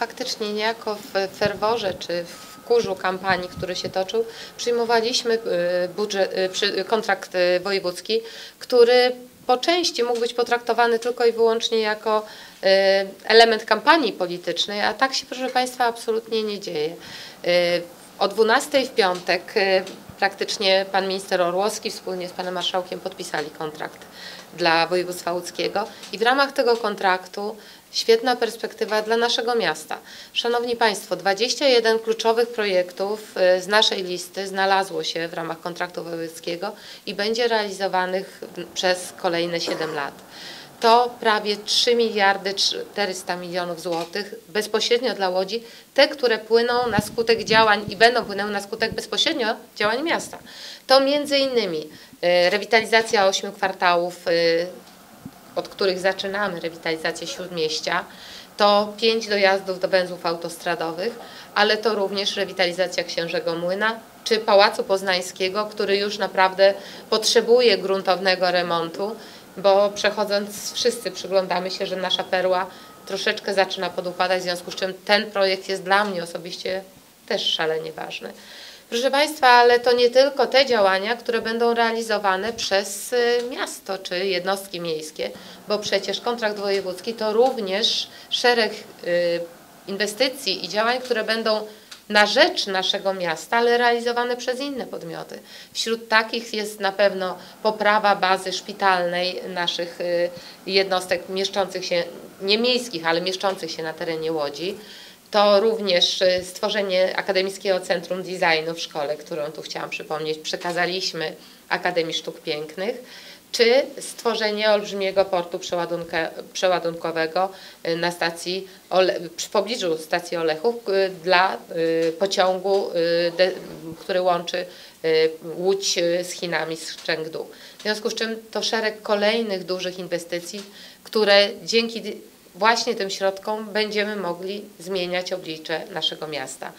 faktycznie niejako w ferworze czy w kurzu kampanii, który się toczył, przyjmowaliśmy y, budżet, y, przy- kontrakt y, wojewódzki, który po części mógł być potraktowany tylko i wyłącznie jako y, element kampanii politycznej, a tak się, proszę Państwa, absolutnie nie dzieje. O 12 w piątek y, praktycznie pan minister Orłowski wspólnie z panem marszałkiem podpisali kontrakt dla województwa łódzkiego i w ramach tego kontraktu świetna perspektywa dla naszego miasta. Szanowni Państwo, 21 kluczowych projektów y, z naszej listy znalazło się w ramach kontraktu wojewódzkiego i będzie realizowanych przez kolejne 7 lat. To prawie 3 miliardy 400 milionów złotych bezpośrednio dla Łodzi, te, które płyną na skutek działań i będą płynęły na skutek bezpośrednio działań miasta. To między innymi y, rewitalizacja ośmiu kwartałów, y, od których zaczynamy rewitalizację Śródmieścia, to pięć dojazdów do węzłów autostradowych, ale to również rewitalizacja Księżego Młyna czy Pałacu Poznańskiego, który już naprawdę potrzebuje gruntownego remontu, bo przechodząc wszyscy przyglądamy się, że nasza perła troszeczkę zaczyna podupadać, w związku z czym ten projekt jest dla mnie osobiście też szalenie ważny. Proszę Państwa, ale to nie tylko te działania, które będą realizowane przez y, miasto czy jednostki miejskie, bo przecież kontrakt wojewódzki to również szereg y, inwestycji i działań, które będą na rzecz naszego miasta, ale realizowane przez inne podmioty. Wśród takich jest na pewno poprawa bazy szpitalnej naszych y, jednostek mieszczących się, nie miejskich, ale mieszczących się na terenie Łodzi. To również y, stworzenie Akademickiego Centrum Designu w szkole, którą tu chciałam przypomnieć, przekazaliśmy Akademii Sztuk Pięknych, czy stworzenie olbrzymiego portu przeładunkowego y, na stacji, Ole, przy pobliżu stacji Olechów y, dla y, pociągu, który łączy Łódź z Chinami z Chengdu. W związku z czym to szereg kolejnych dużych inwestycji, które dzięki właśnie tym środkom będziemy mogli zmieniać oblicze naszego miasta.